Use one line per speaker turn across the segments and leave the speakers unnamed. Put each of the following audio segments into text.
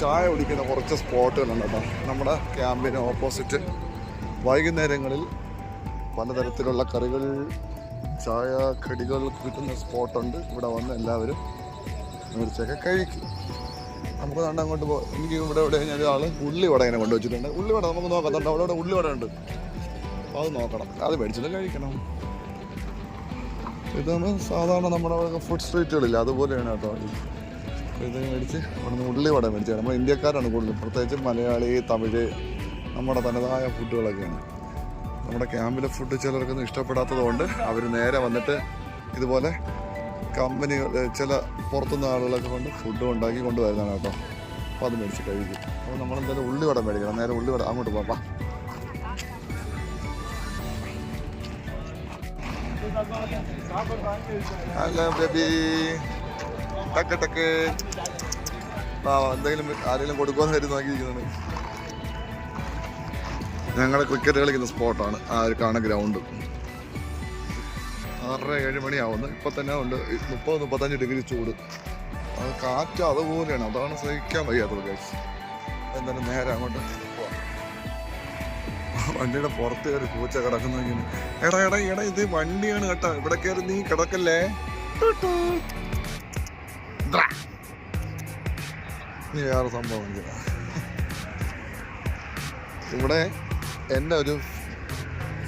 ചായ കുടിക്കുന്ന കുറച്ച് സ്പോട്ടുകളുണ്ട് കേട്ടോ. നമ്മുടെ ക്യാമ്പിന് ഓപ്പോസിറ്റ്. വൈകുന്നേരങ്ങളിൽ പലതരത്തിലുള്ള കറികൾ ചായ കടികൾ കിട്ടുന്ന സ്പോട്ടുണ്ട്. ഇവിടെ വന്ന് എല്ലാവരും മേടിച്ചൊക്കെ കഴിക്കും. നമുക്ക് കണ്ട് അങ്ങോട്ട് പോ എനിക്ക് ഇവിടെ ഇവിടെ ഞാൻ ഒരാൾ ഉള്ളിവട ഇങ്ങനെ കൊണ്ടുവച്ചിട്ടുണ്ട്. ഉള്ളിവട നമുക്ക് നോക്കാം. കണ്ടോ അവിടെ ഉള്ളിവട ഉണ്ട് അപ്പോൾ അത് നോക്കണം. അത് മേടിച്ചിട്ട് കഴിക്കണം. ഇത് നമ്മൾ സാധാരണ നമ്മുടെ ഫുഡ് സ്ട്രീറ്റുകളില്ല അതുപോലെയാണ് കേട്ടോ. ഇത് മേടിച്ച് ഉള്ളി വടം മേടിച്ചത് നമ്മൾ ഇന്ത്യക്കാരാണ് കൂടുതലും. പ്രത്യേകിച്ച് മലയാളി തമിഴ് നമ്മുടെ തനതായ ഫുഡുകളൊക്കെയാണ്. നമ്മുടെ ക്യാമ്പിലെ ഫുഡ് ചിലർക്കൊന്നും ഇഷ്ടപ്പെടാത്തതുകൊണ്ട് അവർ നേരെ വന്നിട്ട് ഇതുപോലെ കമ്പനികൾ ചില പുറത്തുനിന്ന് ആളുകളൊക്കെ കൊണ്ട് ഫുഡ് ഉണ്ടാക്കി കൊണ്ടുവരുന്നതാണ് കേട്ടോ. അപ്പോൾ അത് മേടിച്ച് കഴിക്കും. അപ്പോൾ നമ്മളെന്തായാലും ഉള്ളിവട മേടിക്കണം. നേരെ ഉള്ളി ഉള്ളിവട അങ്ങോട്ട് പോകാം ഹലോ ബേബി ടക്ക് ടക്ക്. ആ എന്തെങ്കിലും ആരെങ്കിലും കൊടുക്കുമെന്ന് കരുതി നോക്കിയിരിക്കുന്നത് ഞങ്ങൾ ക്രിക്കറ്റ് കളിക്കുന്ന സ്പോട്ടാണ് ആ ഒരു കാണ ഗ്രൗണ്ട് ആറര ഏഴ് മണിയാവുന്നു. ഇപ്പം തന്നെ ഉണ്ട്. മുപ്പത് മുപ്പത്തഞ്ച് ഡിഗ്രി ചൂട്. അത് കാറ്റ് അതുപോലെയാണ്. അതാണ് സഹിക്കാൻ വയ്യാത്തത് ഗൈസ് എന്തായാലും നേരെ അങ്ങോട്ട് വണ്ടിയുടെ പുറത്ത് കയറി പൂച്ച കിടക്കുന്ന എടാ എടാ എടാ ഇത് വണ്ടിയാണ് കേട്ടോ. ഇവിടെ കയറി നീ കിടക്കല്ലേ? ടു-ടു. ദ്രാ. നീ വേറെ സംഭവം. ഇവിടെ എന്റെ ഒരു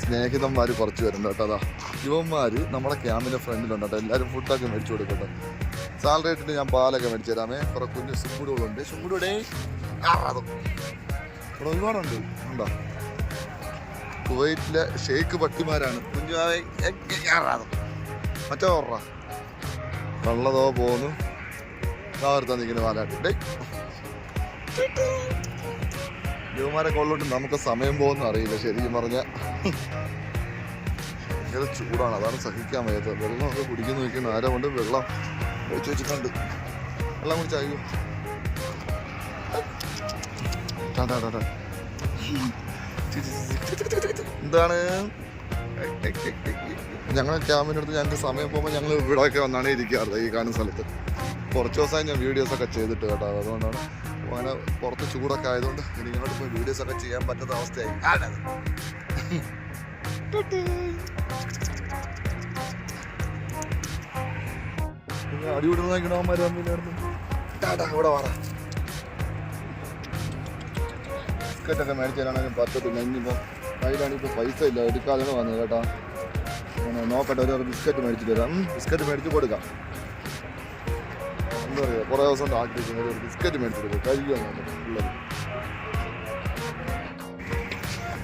സ്നേഹിതന്മാർ കുറച്ച് വരുന്നുണ്ട് കേട്ടോ അതാ. യുവന്മാർ നമ്മുടെ ക്യാമ്പിന്റെ ഫ്രണ്ടിലുണ്ട് കേട്ടോ എല്ലാവരും ഫുഡൊക്കെ മേടിച്ചു കൊടുക്കട്ടെ. സാലറി ആയിട്ട് ഞാൻ പാലൊക്കെ മേടിച്ചു തരാമേ. കുറെ കുഞ്ഞ് സുങ്കുടുകളുണ്ട് സുങ്കുടുടെ ഇവിടെ ഒരുപാടുണ്ട്. ഉണ്ടോ? കുവൈറ്റിലെ ഷെയ്ഖ് പട്ടിമാരാണ് കുഞ്ഞു മറ്റേ ഓർറ വെള്ളതോ പോന്നു. താവർത്താൻ നിൽക്കുന്ന പാലാട്ട് ഡേ യുവമാരെ കൊള്ളോട്ട് നമുക്ക് സമയം പോകുന്ന അറിയില്ല ശരിക്കും പറഞ്ഞ. ഭയങ്കര ചൂടാണ് അതാണ് സഹിക്കാൻ വയ്യാത്തത് വെള്ളമൊക്കെ കുടിക്കുന്ന നിൽക്കുന്ന ആരോ കൊണ്ട് വെള്ളം ഒഴിച്ചു വെച്ചിട്ടുണ്ട്. വെള്ളം കുടിച്ചായോ. എന്താണ്? ഞങ്ങൾ ക്യാമ്പിനടുത്ത് ഞങ്ങൾക്ക് സമയം പോകുമ്പോൾ ഞങ്ങൾ ഇവിടെയൊക്കെ വന്നാണ് ഇരിക്കാറുള്ളത് ഈ കാണുന്ന സ്ഥലത്ത്. കുറച്ച് ദിവസമായി ഞാൻ വീഡിയോസൊക്കെ ചെയ്തിട്ട് കേട്ടോ. അതുകൊണ്ടാണ് അങ്ങനെ പുറത്ത് ചൂടൊക്കെ ആയതുകൊണ്ട് ഇങ്ങോട്ട് പോയി വീഡിയോസൊക്കെ ചെയ്യാൻ പറ്റാത്ത അവസ്ഥയായി. അടിവിടുന്ന നോക്കണവന്മാർ തമ്മിലായിരുന്നു ടാറ്റാ ഇവിടെ വാടാ. ബിസ്ക്കറ്റൊക്കെ മേടിച്ചു തരാണെങ്കിൽ പറ്റത്തില്ല. ഇനിയിപ്പോൾ കയ്യിലാണെങ്കിൽ ഇപ്പോൾ പൈസ ഇല്ല എടുക്കാതെയാണ് വന്നത് കേട്ടോ. നോക്കട്ടെ ഒരു ബിസ്ക്കറ്റ് മേടിച്ച് തരാം ബിസ്ക്കറ്റ് മേടിച്ച് കൊടുക്കാം. എന്താ പറയുക കുറേ ദിവസം ആഗ്രഹിക്കുന്നത് ഒരു ബിസ്ക്കറ്റ് മേടിച്ചു തരും കഴിക്കാൻ ഉള്ളത്.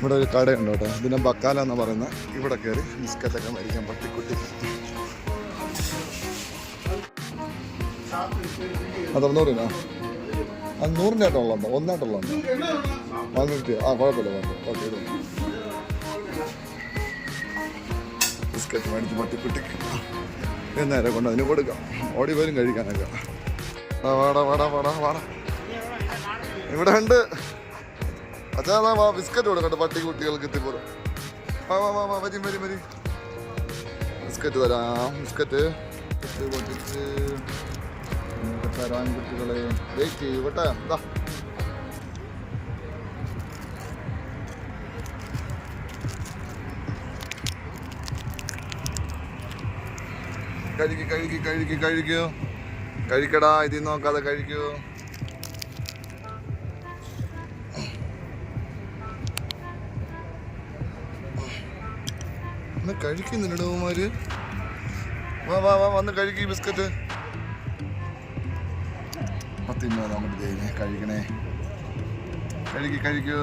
ഇവിടെ ഒരു കടയുണ്ട് കേട്ടോ. ഇതിനെ ബക്കാല എന്ന് പറയുന്ന ഇവിടെ കയറി ബിസ്ക്കറ്റൊക്കെ മേടിക്കാൻ പട്ടിക്കുട്ടി. അത് നൂറിനാ അത് നൂറിന്റെ ആയിട്ടുള്ളതുണ്ടോ ഒന്നായിട്ടുള്ളതുണ്ടോ വന്നിട്ട് ആ കുഴപ്പമില്ല കുഴപ്പമില്ല ഓക്കെ ബിസ്ക്കറ്റ് മേടിച്ച് പട്ടിക്കുട്ടിക്ക് എന്നേരം കൊണ്ട് അതിന് കൊടുക്കാം. ഓടി പോലും കഴിക്കാനൊക്കെ. വാടാ വാടാ വാടാ വാടാ. ഇവിടെ ഉണ്ട്. അച്ഛാ വാ ബിസ്ക്കറ്റ് കൊടുക്കട്ടെ പട്ടി കുട്ടികൾക്ക് എത്തിപ്പോലും വാ വാ വാ വാ വരി വരി വരി. ബിസ്ക്കറ്റ് തരാം ബിസ്ക്കറ്റ് പൊട്ടിച്ച്. കുട്ടികളെ വെയിറ്റ് ചെയ്യൂ കേട്ടോ. എന്താ കഴുകി കഴുകി കഴുകി കഴിക്കൂ കഴിക്കടാ ഇതിൽ നോക്കാതെ കഴിക്കൂ ഒന്ന് അവന്മാര് വാ വാ വാ വന്ന് കഴിക്കൂ ബിസ്ക്കറ്റ്. കഴിക്കണേ. കഴുകി കഴിക്കൂ.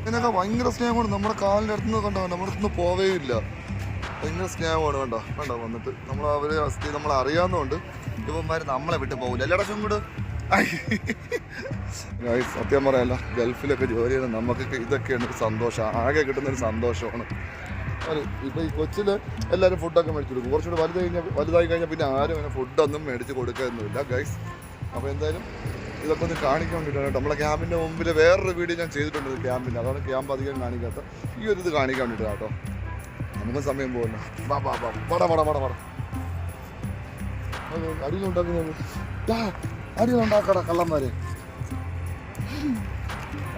ഇതിനൊക്കെ ഭയങ്കര സ്നേഹമാണ്. നമ്മുടെ കാലിന്റെ അടുത്ത് നിന്ന് കണ്ടോ? നമ്മുടെ അടുത്ത് നിന്ന് പോവേ ഇല്ല ഭയങ്കര സ്നേഹമാണ് കണ്ടോ? കണ്ടോ? വന്നിട്ട് നമ്മൾ അവരെ അവസ്ഥ നമ്മൾ അറിയാവുന്നതുകൊണ്ട് ഇവന്മാർ നമ്മളെ വിട്ട് പോകില്ല അല്ലടാ ചുങ്കുട് സത്യം പറയാല്ല ഗൾഫിലൊക്കെ ജോലി ചെയ്യുന്ന നമുക്കൊക്കെ ഇതൊക്കെയാണ് സന്തോഷം. ആകെ കിട്ടുന്ന ഒരു സന്തോഷമാണ്. ഒരു ഇപ്പൊ ഈ കൊച്ചിൽ എല്ലാവരും ഫുഡൊക്കെ മേടിച്ചു കൊടുക്കും. കുറച്ചുകൂടി വലുതായി കഴിഞ്ഞാൽ വലുതായി കഴിഞ്ഞാൽ പിന്നെ ആരും അങ്ങനെ ഫുഡൊന്നും മേടിച്ച് കൊടുക്കുന്നില്ല ഗൈസ് അപ്പോൾ എന്തായാലും ഇതൊക്കെ ഒന്ന് കാണിക്കാൻ വേണ്ടിയിട്ടാണ് കേട്ടോ. നമ്മളെ ക്യാമ്പിന്റെ മുമ്പിൽ വേറൊരു വീഡിയോ ഞാൻ ചെയ്തിട്ടുണ്ട് ക്യാമ്പിന്റെ അതാണ് ക്യാമ്പ് അധികം കാണിക്കാത്ത ഈ ഒരു ഇത് കാണിക്കാൻ വേണ്ടിയിട്ടാണ് കേട്ടോ. നമുക്ക് സമയം പോകുന്നു വാ വാ വാ. വട വട വട വട. അടിയിലുണ്ടാക്കുന്നത് അടിയിലുണ്ടാക്കട കള്ളന്മാരെ.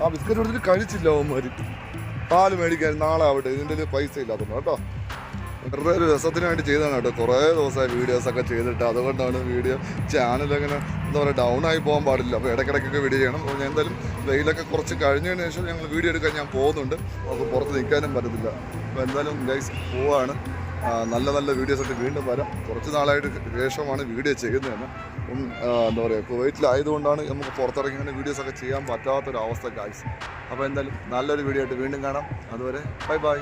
ആ ബിസ്ക്കറ്റ് കൊടുത്തിട്ട് കഴിച്ചില്ല അവന്മാര്. പാൽ മേടിക്കാൻ നാളെ ആവട്ടെ. ഇതിന്റെ പൈസ ഇല്ലാത്തത് കേട്ടോ. വെറുതെ ഒരു രസത്തിന് വേണ്ടി ചെയ്തതാണ് കേട്ടോ. കുറേ ദിവസമായി വീഡിയോസൊക്കെ ചെയ്തിട്ട്. അതുകൊണ്ടാണ് വീഡിയോ ചാനലങ്ങനെ എന്താ പറയുക ഡൗൺ ആയി പോകാൻ പാടില്ല. അപ്പോൾ ഇടയ്ക്കിടയ്ക്കൊക്കെ വീഡിയോ ചെയ്യണം. അപ്പോൾ ഞാൻ എന്തായാലും വെയിലൊക്കെ കുറച്ച് കഴിഞ്ഞതിന് ശേഷം ഞങ്ങൾ വീഡിയോ എടുക്കാൻ ഞാൻ പോകുന്നുണ്ട്. നമുക്ക് പുറത്ത് നിൽക്കാനും പറ്റത്തില്ല. അപ്പോൾ എന്തായാലും ഗൈസ് പോവാണ്. നല്ല നല്ല വീഡിയോസ് ഒക്കെ വീണ്ടും വരാം. കുറച്ച് നാളായിട്ട് ശേഷമാണ് വീഡിയോ ചെയ്യുന്നത് തന്നെ അപ്പം എന്താ പറയുക കുവൈറ്റിലായതുകൊണ്ടാണ് നമുക്ക് പുറത്തിറങ്ങി ഇങ്ങനെ വീഡിയോസൊക്കെ ചെയ്യാൻ പറ്റാത്തൊരവസ്ഥ ഗൈസ് അപ്പോൾ എന്തായാലും നല്ലൊരു വീഡിയോ ആയിട്ട് വീണ്ടും കാണാം. അതുവരെ ബൈ ബൈ